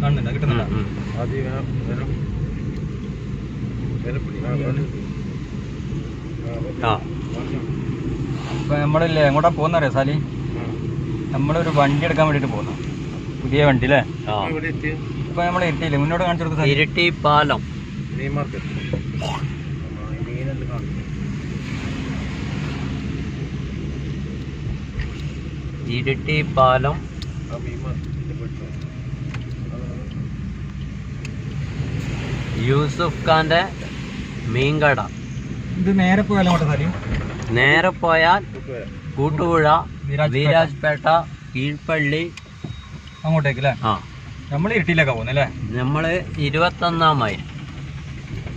കാണുന്നുണ്ടോ കിട്ടുന്നുണ്ടോ വാങ്ങിയോ? നമ്മളില്ലേ എങ്ങോട്ടാ പോകുന്നറിയോ സാലി. നമ്മളൊരു വണ്ടി എടുക്കാൻ വേണ്ടിട്ട് പോകുന്നു. പുതിയ വണ്ടി അല്ലേ. ഇപ്പൊ നമ്മൾ എത്തിയില്ലേ മുന്നോട്ട് കാണിച്ചു സാലി. ഇരിട്ടി പാലം ഇരിട്ടി പാലം യൂസുഫ് ഖാന്റെ മീൻകട. ഇത് നേരെ പോയാലോ നേരെ പോയാൽ കൂട്ടുപുഴ വിരാജ്പേട്ട. കീഴ്പള്ളി. അങ്ങോട്ടേക്ക് അല്ലേ ആ. നമ്മൾ ഇരുട്ടിയിലേക്കാ പോകുന്നല്ലേ നമ്മൾ ഇരുപത്തൊന്നാം മൈൽ.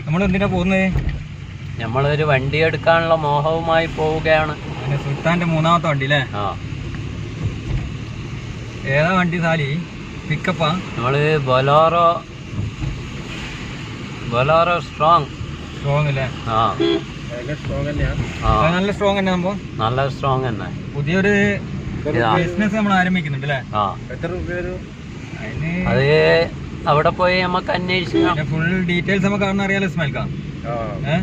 നമ്മൾ എന്തിനാ പോകുന്നത് നമ്മളൊരു വണ്ടി എടുക്കാനുള്ള മോഹവുമായി പോവുകയാണ്. സുൽത്താന്റെ മൂന്നാമത്തെ വണ്ടി അല്ലേ ആ. ഏതാ വണ്ടി സാലി? പിക്കപ്പാ നമ്മൾ ബൊലോറോ ബൊലോറോ സ്ട്രോങ് സ്ട്രോങ് അല്ലേ? ആ. നല്ല സ്ട്രോങ് തന്നെ സംഭവം? നല്ല സ്ട്രോങ് തന്നെ. പുതിയൊരു. ബിസിനസ് നമ്മൾ ആരംഭിക്കുന്നുണ്ട് അല്ലേ? ആ. എത്ര രൂപ വരും? അതിന് അത് അവിടെ പോയി നമുക്ക് അന്വേഷിക്കാം. ഫുൾ ഡീറ്റെയിൽസ് നമുക്ക് കാണാൻ അറിയാലോ സ്മൈൽ കാ ഏഹ് ആ.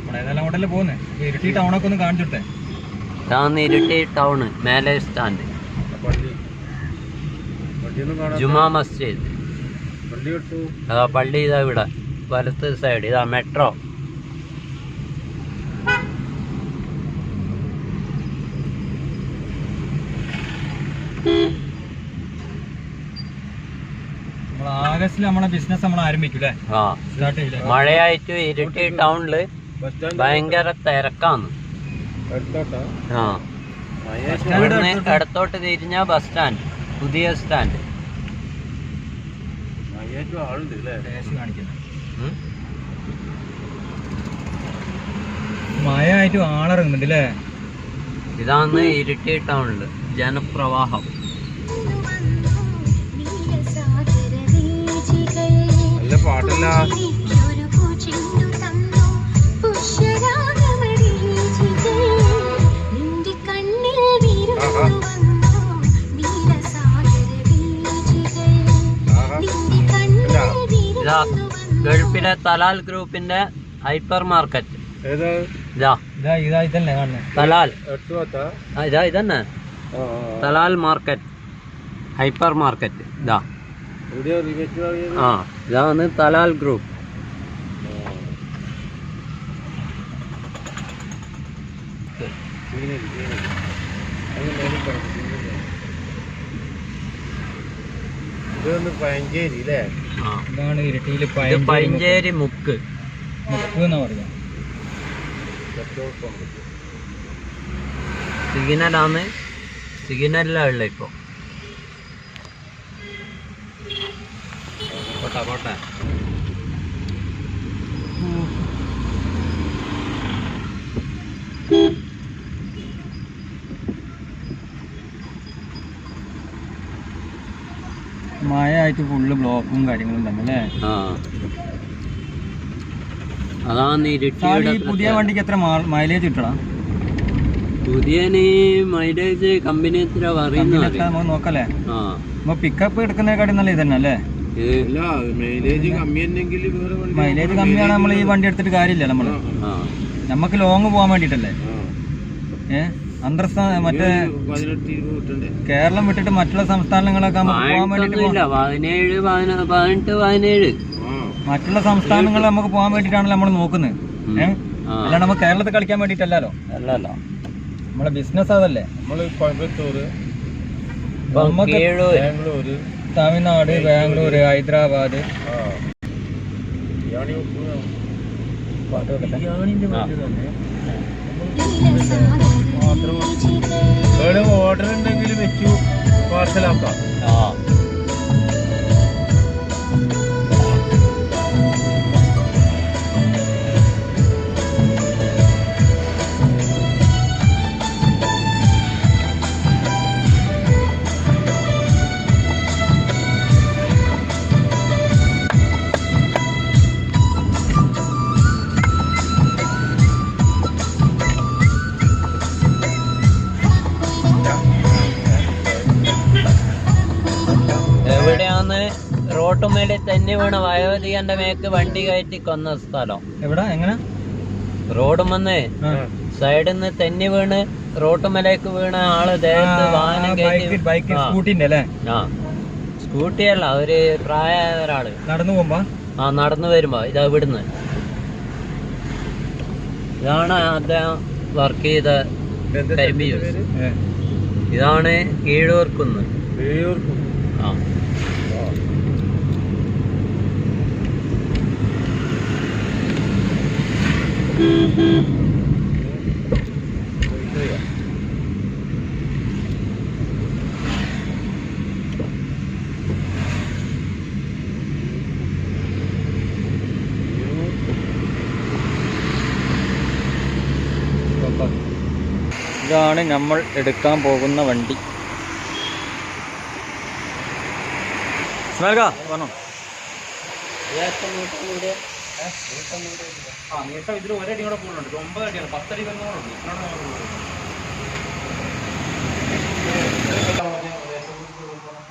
ഇവിടെ ഏതെല്ലാം അങ്ങോട്ടല്ലേ പോകുന്നത് ഇരുട്ടി ടൗണൊക്കെ ഒന്ന് കാണിച്ചിട്ടെ ഇതാണ് ഇരുട്ടി ടൗണ് മേലെ സ്റ്റാൻഡ് ജുമാ മസ്ജിദ്. പള്ളി ഇതാ ഇവിടെ. വലത്ത് സൈഡ് ഇതാ മെട്രോ ആഗസ്റ്റിൽ നമ്മളെ ബിസിനസ് നമ്മൾ മഴയായിട്ട് ഇരിട്ടി ടൗണിൽ ഭയങ്കര തിരക്കാന്ന്? ആ. ഇവിടുന്ന്. ഇടത്തോട്ട് തിരിഞ്ഞ ബസ് സ്റ്റാൻഡ് പുതിയ സ്റ്റാൻഡ്. കാണിക്കുന്നത്. മഴ ആയിട്ട് ആളിറങ്ങുന്നുണ്ട് അല്ലേ ഇതാണ് ഇരിട്ടി ടൗണിൽ ജനപ്രവാഹം. നല്ല പാട്ടല്ല? ഗൾഫിലെ തലാൽ ഗ്രൂപ്പിന്റെ ഹൈപ്പർ മാർക്കറ്റ്. തലാൽ. ഇതാ ഇതന്നെ. Talal market. Hyper market. ഇതാ. ആ ഇതാണ് തലാൽ ഗ്രൂപ്പ്. ഇതൊന്ന് അല്ലേ ആ. ഇതാണ് ഇരട്ടിയിൽ ഇത് പഞ്ചേരി മുക്ക്. മുക്ക്. എന്ന് പറയാ? സിഗ്നലാണ്. സിഗ്നലിലാണ് ഉള്ളത് ഇപ്പോൾ പോട്ടെ. മഴ ആയിട്ട് ഫുള്ള് ബ്ലോക്കും കാര്യങ്ങളും തന്നെ അല്ലേ? ആ. അതാണ് സാലി ഇരുട്ടിയുടെ പുതിയ വണ്ടിക്ക് എത്ര മൈലേജ് കിട്ടണം? പുതിയന് മൈലേജ് കമ്പനി എത്ര പറയുന്നു നമുക്ക് നോക്കല്ലേ ആ. അപ്പൊ പിക്കപ്പ് എടുക്കുന്നതിനെക്കാട്ടി നല്ല ഇതന്നെ അല്ലേ? മൈലേജ് കമ്മി വേറെ വണ്ടി മൈലേജ് കമ്മിയാണ് നമ്മൾ ഈ വണ്ടി എടുത്തിട്ട് കാര്യമില്ല നമ്മൾ. ആ. നമുക്ക് ലോങ് പോകാൻ വേണ്ടിട്ടല്ലേ ആ. ഏ അന്തർസ്ഥാന മറ്റേ കേരളം വിട്ടിട്ട് മറ്റുള്ള സംസ്ഥാനങ്ങളൊക്കെ നമുക്ക് പോകാൻ വേണ്ടിട്ട് പതിനേഴ് പതിനെട്ട് പതിനേഴ്. മറ്റുള്ള സംസ്ഥാനങ്ങൾ നമുക്ക് പോകാൻ വേണ്ടിട്ടാണല്ലോ നമ്മൾ നോക്കുന്നത്. അല്ലാണ്ട് നമ്മൾ കേരളത്തിൽ കളിക്കാൻ വേണ്ടിട്ടല്ലോ അല്ലല്ലോ. നമ്മളെ ബിസിനസ് അതല്ലേ? നമ്മൾ കോയമ്പത്തൂര് ബാംഗ്ലൂര്. തമിഴ്നാട് ബാംഗ്ലൂര് ഹൈദരാബാദ്. പാട്ട് വെക്കട്ടെ? വണ്ടി തന്നെ ഓർഡർ ഉണ്ടെങ്കിൽ വെച്ചു പാർസലാക്കാം റോട്ടുമേലെ തന്നെ വീണ വയോധികന്റെ മേക്ക് വണ്ടി കയറ്റി കൊന്ന സ്ഥലം. എവിടെ? എങ്ങനെ? റോഡും വന്ന് സൈഡിൽ നിന്ന് തെന്നി വീണ് റോട്ടുമലേക്ക് വീണ ആൾ ദേഹത്ത് വാഹനം കയറ്റി ബൈക്ക് ആ. സ്കൂട്ടിന്റെ അല്ലേ? ആ. സ്കൂട്ടിയല്ല ഒരു പ്രായമായ ഒരാൾ നടന്നു പോകുമ്പോ? ആ നടന്നു വരുമ്പോ ഇതാ ഇവിടുന്ന്. ഇതാണ് അദ്ദേഹം വർക്ക് ചെയ്ത കരിമ്പി ഇതാണ് കീഴൂർക്കുന്ന് ആ ഇതാണ് നമ്മൾ എടുക്കാൻ പോകുന്ന വണ്ടി. സ്മേൽക്ക പറഞ്ഞോ ആ നീട്ടം ഇതിൽ ഒരടി കൂടെ കൂടുതലുണ്ട്. ഒമ്പത് അടിയാണ്. പത്തടി വരുന്നതുകൊണ്ട്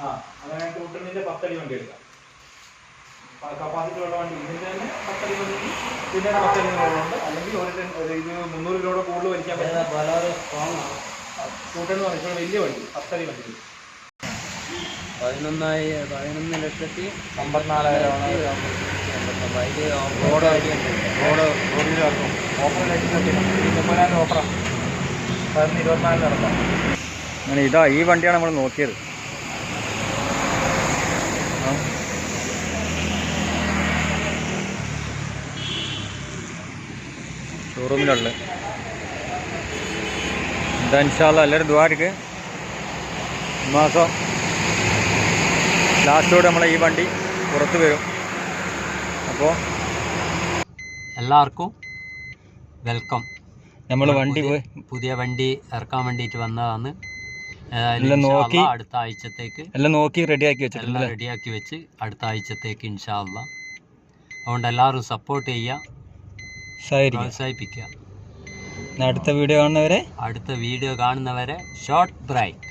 ആ അങ്ങനെ കൂട്ടുന്നതിന്റെ പത്തടി വണ്ടി എടുക്കാം. കപ്പാസിറ്റി ഉള്ള വണ്ടി. ഇതിന്റെ തന്നെ പത്തടി വണ്ടി. പിന്നെ പത്തടി ഉണ്ട്. അല്ലെങ്കിൽ ഒരു ഇത് മുന്നൂറ് കിലോയുടെ കൂടുതൽ വലിക്കാൻ പറ്റും. കൂട്ടെന്ന് പറഞ്ഞാൽ വലിയ വണ്ടി. പത്തടി വണ്ടി. പതിനൊന്നായി പതിനൊന്ന് ലക്ഷത്തി അമ്പത്തിനാലായിരം അങ്ങനെ ഇതാ ഈ വണ്ടിയാണ് നമ്മൾ നോക്കിയത്. ഷോറൂമിലുള്ള എന്താ ഇൻഷാല്ല എല്ലാവരും ദ്വാരക്ക് മാസം ലാസ്റ്റോടെ നമ്മളെ ഈ വണ്ടി പുറത്തു വരും. അപ്പോൾ എല്ലാവർക്കും വെൽക്കം. നമ്മൾ വണ്ടി പുതിയ വണ്ടി ഇറക്കാൻ വേണ്ടിയിട്ട് വന്നതാണ്. നോക്കി. അടുത്ത ആഴ്ചത്തേക്ക്. എല്ലാം നോക്കി റെഡിയാക്കി എല്ലാം വെച്ചിട്ടുണ്ട് റെഡിയാക്കി വെച്ച് അടുത്ത ആഴ്ചത്തേക്ക് ഇൻഷാല്ല അതുകൊണ്ട് എല്ലാവരും സപ്പോർട്ട് ചെയ്യുക. പ്രോത്സാഹിപ്പിക്കുക. അടുത്ത വീഡിയോ കാണുന്നവരെ അടുത്ത വീഡിയോ കാണുന്നവരെ ഷോർട്ട് ബ്രൈക്ക്